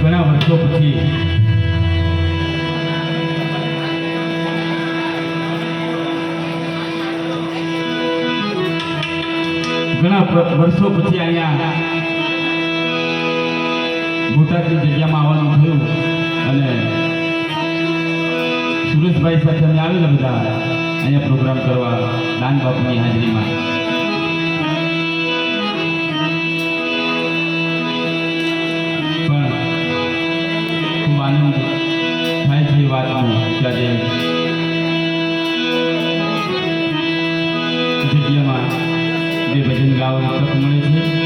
ઘણા વર્ષો પછી ઘણા વર્ષો પછી અહીંયા બોટાદની જગ્યામાં આવવાનું થયું. સુરેશભાઈ સાથે અમે આવેલા બધા. અહીંયા પ્રોગ્રામ કરવા દાન બાપુની હાજરીમાં. પણ ખૂબ આનંદ થાય છે વાતનો જગ્યામાં બે ભજન ગાવાની તક મળે છે.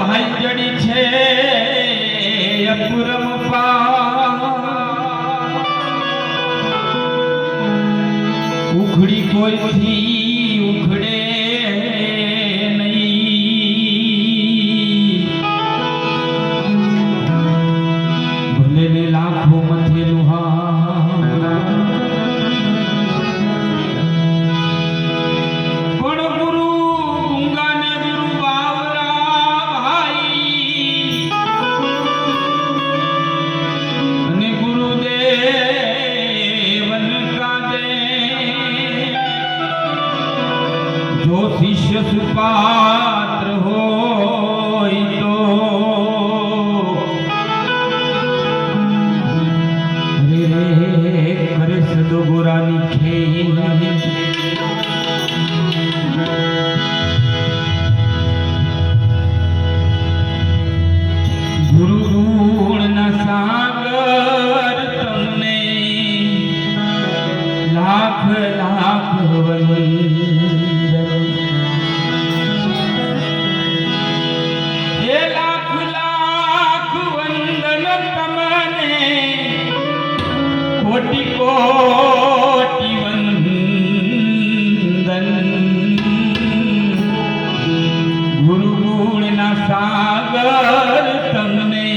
ભાઈ જડી છે અપુરમ muy સાગર તમને.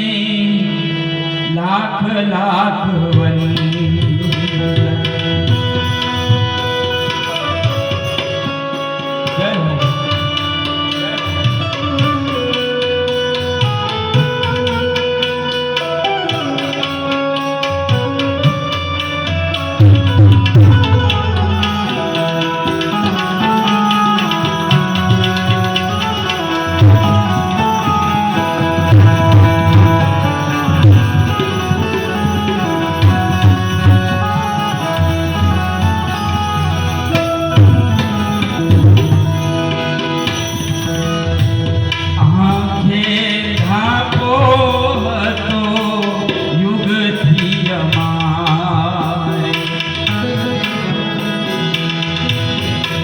લાખ લાખ વંદન.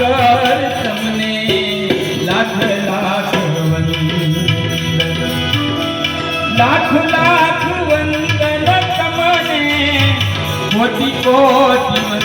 સાગર તમને લાખ લાખ વંદન. લાખ લાખ વંદન તમને કોટી કોટી